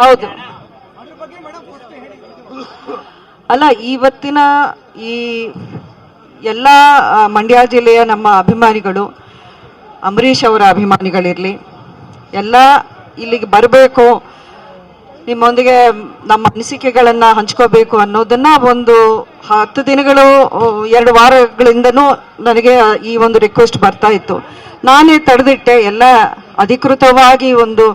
ಹೌದು. ಅಲ್ಲ, ಇವತ್ತಿನ ಈ ಎಲ್ಲ ಮಂಡ್ಯ ಜಿಲ್ಲೆಯ ನಮ್ಮ ಅಭಿಮಾನಿಗಳು, ಅಂಬರೀಷ್ ಅವರ ಅಭಿಮಾನಿಗಳಿರಲಿ, ಎಲ್ಲ ಇಲ್ಲಿಗೆ ಬರಬೇಕು ನಿಮ್ಮೊಂದಿಗೆ ನಮ್ಮ ಅನಿಸಿಕೆಗಳನ್ನು ಹಂಚ್ಕೋಬೇಕು ಅನ್ನೋದನ್ನ ಒಂದು ಹತ್ತು ದಿನಗಳು ಎರಡು ವಾರಗಳಿಂದನೂ ನನಗೆ ಈ ಒಂದು ರಿಕ್ವೆಸ್ಟ್ ಬರ್ತಾ ಇತ್ತು. ನಾನೇ ತಡೆದಿಟ್ಟೆ, ಎಲ್ಲ ಅಧಿಕೃತವಾಗಿ ಒಂದು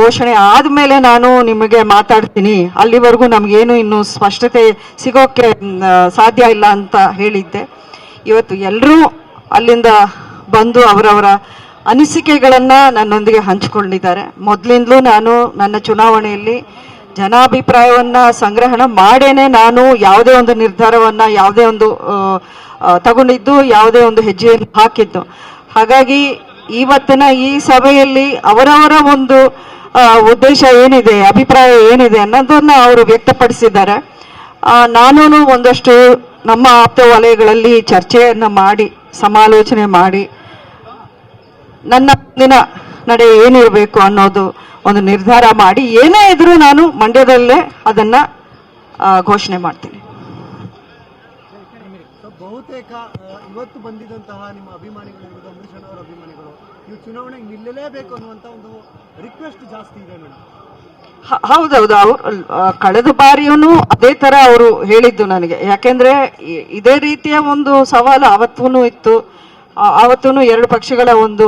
ಘೋಷಣೆ ಆದಮೇಲೆ ನಾನು ನಿಮಗೆ ಮಾತಾಡ್ತೀನಿ. ಅಲ್ಲಿವರೆಗೂ ನಮಗೇನು ಇನ್ನು ಸ್ಪಷ್ಟತೆ ಸಿಗೋಕ್ಕೆ ಸಾಧ್ಯ ಇಲ್ಲ ಅಂತ ಹೇಳಿದ್ದೆ. ಇವತ್ತು ಎಲ್ಲರೂ ಅಲ್ಲಿಂದ ಬಂದು ಅವರವರ ಅನಿಸಿಕೆಗಳನ್ನು ನನ್ನೊಂದಿಗೆ ಹಂಚಿಕೊಂಡಿದ್ದಾರೆ. ಮೊದಲಿಂದಲೂ ನಾನು ನನ್ನ ಚುನಾವಣೆಯಲ್ಲಿ ಜನಾಭಿಪ್ರಾಯವನ್ನ ಸಂಗ್ರಹಣ ಮಾಡೇನೆ. ನಾನು ಯಾವುದೇ ಒಂದು ನಿರ್ಧಾರವನ್ನ, ಯಾವುದೇ ಒಂದು ತಗೊಂಡಿದ್ದು, ಯಾವುದೇ ಒಂದು ಹೆಜ್ಜೆಯನ್ನು ಹಾಕಿದ್ದು. ಹಾಗಾಗಿ ಇವತ್ತಿನ ಈ ಸಭೆಯಲ್ಲಿ ಅವರವರ ಒಂದು ಉದ್ದೇಶ ಏನಿದೆ, ಅಭಿಪ್ರಾಯ ಏನಿದೆ ಅನ್ನೋದನ್ನ ಅವರು ವ್ಯಕ್ತಪಡಿಸಿದ್ದಾರೆ. ನಾನು ಒಂದಷ್ಟು ನಮ್ಮ ಆಪ್ತ ವಲಯಗಳಲ್ಲಿ ಚರ್ಚೆಯನ್ನ ಮಾಡಿ, ಸಮಾಲೋಚನೆ ಮಾಡಿ ನನ್ನ ದಿನ ನಡೆ ಏನಿರಬೇಕು ಅನ್ನೋದು ಒಂದು ನಿರ್ಧಾರ ಮಾಡಿ ಏನೇ ಇದ್ರೂ ನಾನು ಮಂಡ್ಯದಲ್ಲೇ ಅದನ್ನ ಘೋಷಣೆ ಮಾಡ್ತೀನಿ. ಬಹುತೇಕ ಇವತ್ತು ಬಂದಿದ್ದಂತಹ ನಿಮ್ಮ ಅಭಿಮಾನಿಗಳು ಅಂಬರೀಷ್ ಅವರ ಅಭಿಮಾನಿಗಳು ನೀವು ಚುನಾವಣೆಗೆ ನಿಲ್ಲಲೇಬೇಕು ಅನ್ನುವಂತ ಒಂದು ರಿಕ್ವೆಸ್ಟ್ ಜಾಸ್ತಿ ಇದೆ ಮೇಡಮ್ ಹೌದೌದು. ಅವ್ರು ಕಳೆದ ಬಾರಿಯೂ ಅದೇ ತರ ಅವರು ಹೇಳಿದ್ದು ನನಗೆ. ಯಾಕೆಂದ್ರೆ ಇದೇ ರೀತಿಯ ಒಂದು ಸವಾಲು ಅವತ್ತೂ ಇತ್ತು. ಅವತ್ತೂ ಎರಡು ಪಕ್ಷಗಳ ಒಂದು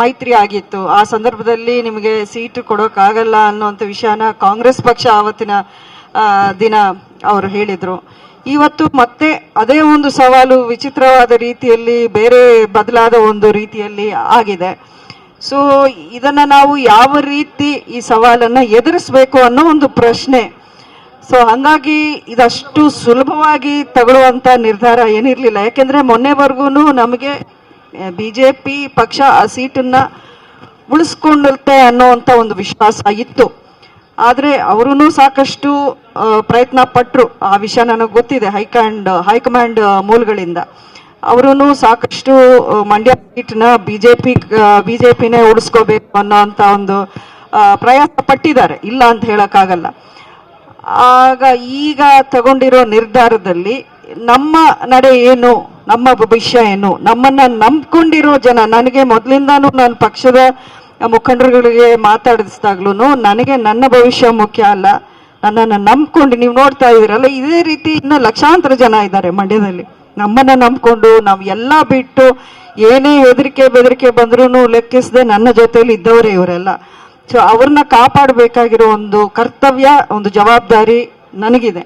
ಮೈತ್ರಿ ಆಗಿತ್ತು. ಆ ಸಂದರ್ಭದಲ್ಲಿ ನಿಮಗೆ ಸೀಟು ಕೊಡೋಕ್ಕಾಗಲ್ಲ ಅನ್ನುವಂಥ ವಿಷಯನ ಕಾಂಗ್ರೆಸ್ ಪಕ್ಷ ಆವತ್ತಿನ ದಿನ ಅವರು ಹೇಳಿದರು. ಇವತ್ತು ಮತ್ತೆ ಅದೇ ಒಂದು ಸವಾಲು ವಿಚಿತ್ರವಾದ ರೀತಿಯಲ್ಲಿ ಬೇರೆ ಬದಲಾದ ಒಂದು ರೀತಿಯಲ್ಲಿ ಆಗಿದೆ. ಸೊ ಇದನ್ನು ನಾವು ಯಾವ ರೀತಿ ಈ ಸವಾಲನ್ನು ಎದುರಿಸಬೇಕು ಅನ್ನೋ ಒಂದು ಪ್ರಶ್ನೆ. ಸೊ ಹಂಗಾಗಿ ಇದಷ್ಟು ಸುಲಭವಾಗಿ ತಗೊಳ್ಳುವಂಥ ನಿರ್ಧಾರ ಏನಿರಲಿಲ್ಲ. ಯಾಕೆಂದರೆ ಮೊನ್ನೆವರೆಗೂ ನಮಗೆ ಬಿಜೆಪಿ ಪಕ್ಷ ಆ ಸೀಟನ್ನ ಉಳಿಸ್ಕೊಳ್ಳುತ್ತೆ ಅನ್ನೋವಂಥ ಒಂದು ವಿಶ್ವಾಸ ಇತ್ತು. ಆದರೆ ಅವರೂ ಸಾಕಷ್ಟು ಪ್ರಯತ್ನ ಪಟ್ಟರು ಆ ವಿಷಯ ನನಗೆ ಗೊತ್ತಿದೆ ಹೈಕಮಾಂಡ್ ಹೈಕಮಾಂಡ್ ಮೂಲಗಳಿಂದ. ಅವರೂ ಸಾಕಷ್ಟು ಮಂಡ್ಯ ಸೀಟ್ನ ಬಿಜೆಪಿ ಬಿಜೆಪಿನೇ ಉಳಿಸ್ಕೋಬೇಕು ಅನ್ನೋಂಥ ಒಂದು ಪ್ರಯತ್ನ ಪಟ್ಟಿದ್ದಾರೆ. ಇಲ್ಲ ಅಂತ ಹೇಳಕ್ಕಾಗಲ್ಲ. ಆಗ ಈಗ ತಗೊಂಡಿರೋ ನಿರ್ಧಾರದಲ್ಲಿ ನಮ್ಮ ನಡೆ ಏನು ನಮ್ಮ ಭವಿಷ್ಯ ಏನು? ನಮ್ಮನ್ನ ನಂಬ್ಕೊಂಡಿರೋ ಜನ, ನನಗೆ ಮೊದಲಿಂದಾನು ನನ್ನ ಪಕ್ಷದ ಮುಖಂಡರುಗಳಿಗೆ ಮಾತಾಡಿಸಿದಾಗ್ಲೂ ನನಗೆ ನನ್ನ ಭವಿಷ್ಯ ಮುಖ್ಯ ಅಲ್ಲ. ನನ್ನನ್ನು ನಂಬ್ಕೊಂಡು ನೀವು ನೋಡ್ತಾ ಇದ್ದೀರಲ್ಲ, ಇದೇ ರೀತಿ ಇನ್ನು ಲಕ್ಷಾಂತರ ಜನ ಇದ್ದಾರೆ ಮಂಡ್ಯದಲ್ಲಿ. ನಮ್ಮನ್ನ ನಂಬ್ಕೊಂಡು ನಾವು ಎಲ್ಲ ಬಿಟ್ಟು ಏನೇ ಹೆದರಿಕೆ ಬೆದರಿಕೆ ಬಂದ್ರೂ ಲೆಕ್ಕಿಸದೆ ನನ್ನ ಜೊತೆಯಲ್ಲಿ ಇದ್ದವರೇ ಇವರೆಲ್ಲ. ಸೊ ಅವ್ರನ್ನ ಕಾಪಾಡಬೇಕಾಗಿರೋ ಒಂದು ಕರ್ತವ್ಯ, ಒಂದು ಜವಾಬ್ದಾರಿ ನನಗಿದೆ.